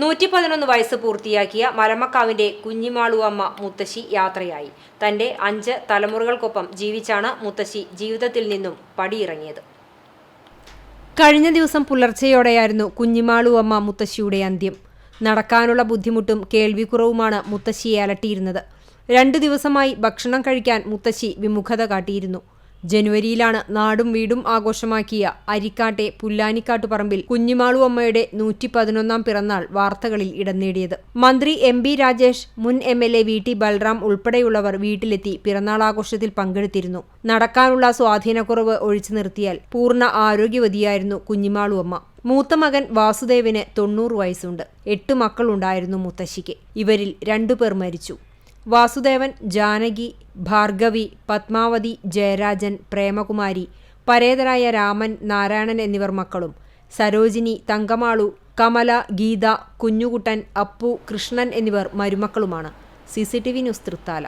നൂറ്റി പതിനൊന്ന് വയസ്സ് പൂർത്തിയാക്കിയ മലമക്കാവിന്റെ കുഞ്ഞിമാളു അമ്മ മുത്തശ്ശി യാത്രയായി. തന്റെ അഞ്ച് തലമുറകൾക്കൊപ്പം ജീവിച്ചാണ് മുത്തശ്ശി ജീവിതത്തിൽ നിന്നും പടിയിറങ്ങിയത്. കഴിഞ്ഞ ദിവസം പുലർച്ചെയോടെയായിരുന്നു കുഞ്ഞിമാളു അമ്മ മുത്തശ്ശിയുടെ അന്ത്യം. നടക്കാനുള്ള ബുദ്ധിമുട്ടും കേൾവിക്കുറവുമാണ് മുത്തശ്ശിയെ അലട്ടിയിരുന്നത്. രണ്ടു ദിവസമായി ഭക്ഷണം കഴിക്കാൻ മുത്തശ്ശി വിമുഖത കാട്ടിയിരുന്നു. ജനുവരിയിലാണ് നാടും വീടും ആഘോഷമാക്കിയ അരിക്കാട്ടെ പുല്ലാനിക്കാട്ടുപറമ്പിൽ കുഞ്ഞിമാളു അമ്മയുടെ നൂറ്റി പതിനൊന്നാം പിറന്നാൾ വാർത്തകളിൽ ഇടം നേടിയത്. മന്ത്രി എം ബി രാജേഷ് മുൻ M L A V T Balram ഉൾപ്പെടെയുള്ളവർ വീട്ടിലെത്തി പിറന്നാൾ ആഘോഷത്തിൽ പങ്കെടുത്തിരുന്നു. നടക്കാനുള്ള സ്വാധീനക്കുറവ് ഒഴിച്ചു നിർത്തിയാൽ പൂർണ ആരോഗ്യവതിയായിരുന്നു കുഞ്ഞിമാളു അമ്മ. മൂത്ത മകൻ വാസുദേവിന് തൊണ്ണൂറ് വയസ്സുണ്ട്. എട്ട് മക്കളുണ്ടായിരുന്നു മുത്തശ്ശിക്ക്. ഇവരിൽ രണ്ടുപേർ മരിച്ചു. വാസുദേവൻ ജാനകി ഭാർഗവി പത്മാവതി ജയരാജൻ പ്രേമകുമാരി പരേതരായ രാമൻ നാരായണൻ എന്നിവർ മക്കളും. സരോജിനി തങ്കമാളു കമല ഗീത കുഞ്ഞുകുട്ടൻ അപ്പു കൃഷ്ണൻ എന്നിവർ മരുമക്കളുമാണ്. C C T V news Thrithala.